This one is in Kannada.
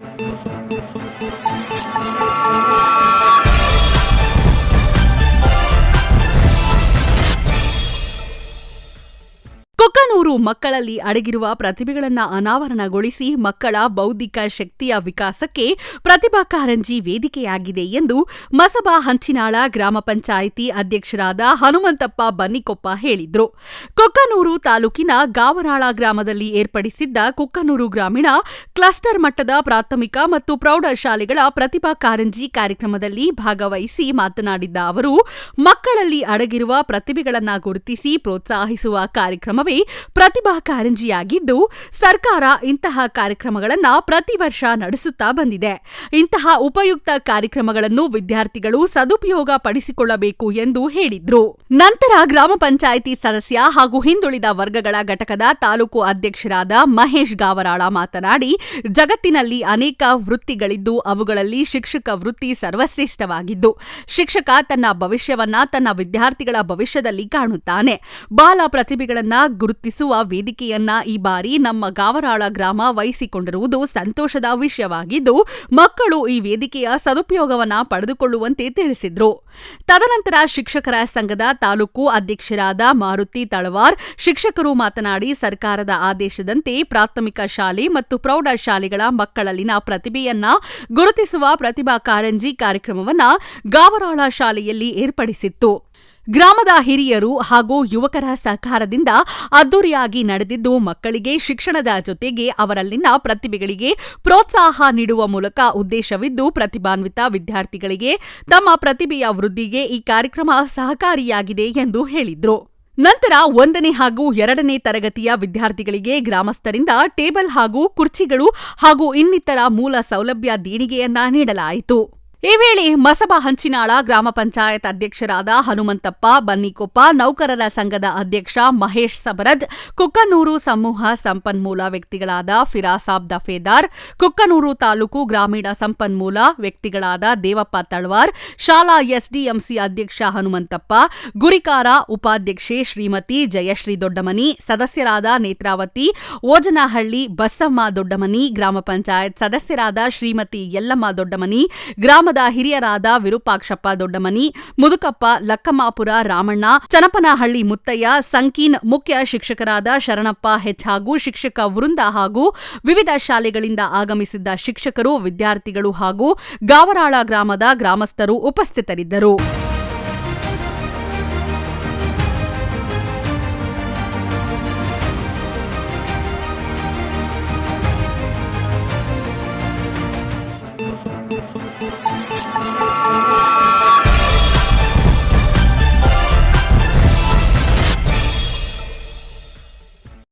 you ಕುಕ್ಕನೂರು ಮಕ್ಕಳಲ್ಲಿ ಅಡಗಿರುವ ಪ್ರತಿಭೆಗಳನ್ನು ಅನಾವರಣಗೊಳಿಸಿ ಮಕ್ಕಳ ಬೌದ್ಧಿಕ ಶಕ್ತಿಯ ವಿಕಾಸಕ್ಕೆ ಪ್ರತಿಭಾ ಕಾರಂಜಿ ವೇದಿಕೆಯಾಗಿದೆ ಎಂದು ಮಸಬಾ ಹಂಚಿನಾಳ ಗ್ರಾಮ ಪಂಚಾಯಿತಿ ಅಧ್ಯಕ್ಷರಾದ ಹನುಮಂತಪ್ಪ ಬನ್ನಿಕೊಪ್ಪ ಹೇಳಿದರು. ಕುಕ್ಕನೂರು ತಾಲೂಕಿನ ಗಾವರಾಳ ಗ್ರಾಮದಲ್ಲಿ ಏರ್ಪಡಿಸಿದ್ದ ಕುಕ್ಕನೂರು ಗ್ರಾಮೀಣ ಕ್ಲಸ್ಟರ್ ಮಟ್ಟದ ಪ್ರಾಥಮಿಕ ಮತ್ತು ಪ್ರೌಢಶಾಲೆಗಳ ಪ್ರತಿಭಾ ಕಾರಂಜಿ ಕಾರ್ಯಕ್ರಮದಲ್ಲಿ ಭಾಗವಹಿಸಿ ಮಾತನಾಡಿದ್ದ ಅವರು, ಮಕ್ಕಳಲ್ಲಿ ಅಡಗಿರುವ ಪ್ರತಿಭೆಗಳನ್ನು ಗುರುತಿಸಿ ಪ್ರೋತ್ಸಾಹಿಸುವ ಕಾರ್ಯಕ್ರಮವೇ ಪ್ರತಿಭಾ ಕಾರಂಜಿಯಾಗಿದ್ದು ಸರ್ಕಾರ ಇಂತಹ ಕಾರ್ಯಕ್ರಮಗಳನ್ನು ಪ್ರತಿ ವರ್ಷ ನಡೆಸುತ್ತಾ ಬಂದಿದೆ. ಇಂತಹ ಉಪಯುಕ್ತ ಕಾರ್ಯಕ್ರಮಗಳನ್ನು ವಿದ್ಯಾರ್ಥಿಗಳು ಸದುಪಯೋಗ ಪಡಿಸಿಕೊಳ್ಳಬೇಕು ಎಂದು ಹೇಳಿದ್ರು. ನಂತರ ಗ್ರಾಮ ಪಂಚಾಯಿತಿ ಸದಸ್ಯ ಹಾಗೂ ಹಿಂದುಳಿದ ವರ್ಗಗಳ ಘಟಕದ ತಾಲೂಕು ಅಧ್ಯಕ್ಷರಾದ ಮಹೇಶ್ ಗಾವರಾಳ ಮಾತನಾಡಿ, ಜಗತ್ತಿನಲ್ಲಿ ಅನೇಕ ವೃತ್ತಿಗಳಿದ್ದು, ಅವುಗಳಲ್ಲಿ ಶಿಕ್ಷಕ ವೃತ್ತಿ ಸರ್ವಶ್ರೇಷ್ಠವಾಗಿದ್ದು, ಶಿಕ್ಷಕ ತನ್ನ ಭವಿಷ್ಯವನ್ನ ತನ್ನ ವಿದ್ಯಾರ್ಥಿಗಳ ಭವಿಷ್ಯದಲ್ಲಿ ಕಾಣುತ್ತಾನೆ. ಬಾಲ ಪ್ರತಿಭೆಗಳನ್ನ ಗುರುತಿಸುವ ವೇದಿಕೆಯನ್ನ ಈ ಬಾರಿ ನಮ್ಮ ಗಾವರಾಳ ಗ್ರಾಮ ವಹಿಸಿಕೊಂಡಿರುವುದು ಸಂತೋಷದ ವಿಷಯವಾಗಿದ್ದು, ಮಕ್ಕಳು ಈ ವೇದಿಕೆಯ ಸದುಪಯೋಗವನ್ನ ಪಡೆದುಕೊಳ್ಳುವಂತೆ ತಿಳಿಸಿದ್ರು. ತದನಂತರ ಶಿಕ್ಷಕರ ಸಂಘದ ತಾಲೂಕು ಅಧ್ಯಕ್ಷರಾದ ಮಾರುತಿ ತಳವಾರ್, ಶಿಕ್ಷಕರು ಮಾತನಾಡಿ ಸರ್ಕಾರದ ಆದೇಶದಂತೆ ಪ್ರಾಥಮಿಕ ಶಾಲೆ ಮತ್ತು ಪ್ರೌಢಶಾಲೆಗಳ ಮಕ್ಕಳಲ್ಲಿನ ಪ್ರತಿಭೆಯನ್ನ ಗುರುತಿಸುವ ಪ್ರತಿಭಾ ಕಾರಂಜಿ ಕಾರ್ಯಕ್ರಮವನ್ನ ಗಾವರಾಳ ಶಾಲೆಯಲ್ಲಿ ಏರ್ಪಡಿಸಿತ್ತು. ಗ್ರಾಮದ ಹಿರಿಯರು ಹಾಗೂ ಯುವಕರ ಸಹಕಾರದಿಂದ ಅದ್ದೂರಿಯಾಗಿ ನಡೆದಿದ್ದು ಮಕ್ಕಳಿಗೆ ಶಿಕ್ಷಣದ ಜೊತೆಗೆ ಅವರಲ್ಲಿನ ಪ್ರತಿಭೆಗಳಿಗೆ ಪ್ರೋತ್ಸಾಹ ನೀಡುವ ಮೂಲಕ ಉದ್ದೇಶವಿದ್ದು ಪ್ರತಿಭಾನ್ವಿತ ವಿದ್ಯಾರ್ಥಿಗಳಿಗೆ ತಮ್ಮ ಪ್ರತಿಭೆಯ ವೃದ್ಧಿಗೆ ಈ ಕಾರ್ಯಕ್ರಮ ಸಹಕಾರಿಯಾಗಿದೆ ಎಂದು ಹೇಳಿದ್ರು. ನಂತರ ಒಂದನೇ ಹಾಗೂ ಎರಡನೇ ತರಗತಿಯ ವಿದ್ಯಾರ್ಥಿಗಳಿಗೆ ಗ್ರಾಮಸ್ಥರಿಂದ ಟೇಬಲ್ ಹಾಗೂ ಕುರ್ಚಿಗಳು ಹಾಗೂ ಇನ್ನಿತರ ಮೂಲ ಸೌಲಭ್ಯ ದೇಣಿಗೆಯನ್ನ ನೀಡಲಾಯಿತು. ಈ ವೇಳೆ ಮಸಬ ಹಂಚಿನಾಳ ಗ್ರಾಮ ಪಂಚಾಯತ್ ಅಧ್ಯಕ್ಷರಾದ ಹನುಮಂತಪ್ಪ, ಬನ್ನಿಕೊಪ್ಪ, ನೌಕರರ ಸಂಘದ ಅಧ್ಯಕ್ಷ ಮಹೇಶ್ ಸಬರದ್, ಕುಕ್ಕನೂರು ಸಮೂಹ ಸಂಪನ್ಮೂಲ ವ್ಯಕ್ತಿಗಳಾದ ಫಿರಾಸಾಬ್ ದಫೇದಾರ್, ಕುಕ್ಕನೂರು ತಾಲೂಕು ಗ್ರಾಮೀಣ ಸಂಪನ್ಮೂಲ ವ್ಯಕ್ತಿಗಳಾದ ದೇವಪ್ಪ ತಳ್ವಾರ್, ಶಾಲಾ ಎಸ್ಡಿಎಂಸಿ ಅಧ್ಯಕ್ಷ ಹನುಮಂತಪ್ಪ, ಗುರಿಕಾರ ಉಪಾಧ್ಯಕ್ಷೆ ಶ್ರೀಮತಿ ಜಯಶ್ರೀ ದೊಡ್ಡಮನಿ, ಸದಸ್ಯರಾದ ನೇತ್ರಾವತಿ, ಓಜನಹಳ್ಳಿ ಬಸಮ್ಮ ದೊಡ್ಡಮನಿ, ಗ್ರಾಮ ಪಂಚಾಯತ್ ಸದಸ್ಯರಾದ ಶ್ರೀಮತಿ ಯಲ್ಲಮ್ಮ ದೊಡ್ಡಮನಿ ಗ್ರಾಮ ಹಿರಿಯರಾದ ವಿರೂಪಾಕ್ಷಪ್ಪ ದೊಡ್ಡಮನಿ, ಮುದುಕಪ್ಪ ಲಕ್ಕಮಾಪುರ ರಾಮಣ್ಣ, ಚನಪನಹಳ್ಳಿ ಮುತ್ತಯ್ಯ, ಸಂಕೀನ್ ಮುಖ್ಯ ಶಿಕ್ಷಕರಾದ ಶರಣಪ್ಪ ಹೆಚ್ ಹಾಗೂ ಶಿಕ್ಷಕ ವೃಂದ ಹಾಗೂ ವಿವಿಧ ಶಾಲೆಗಳಿಂದ ಆಗಮಿಸಿದ್ದ ಶಿಕ್ಷಕರು, ವಿದ್ಯಾರ್ಥಿಗಳು ಹಾಗೂ ಗಾವರಾಳ ಗ್ರಾಮದ ಗ್ರಾಮಸ್ಥರು ಉಪಸ್ಥಿತರಿದ್ದರು.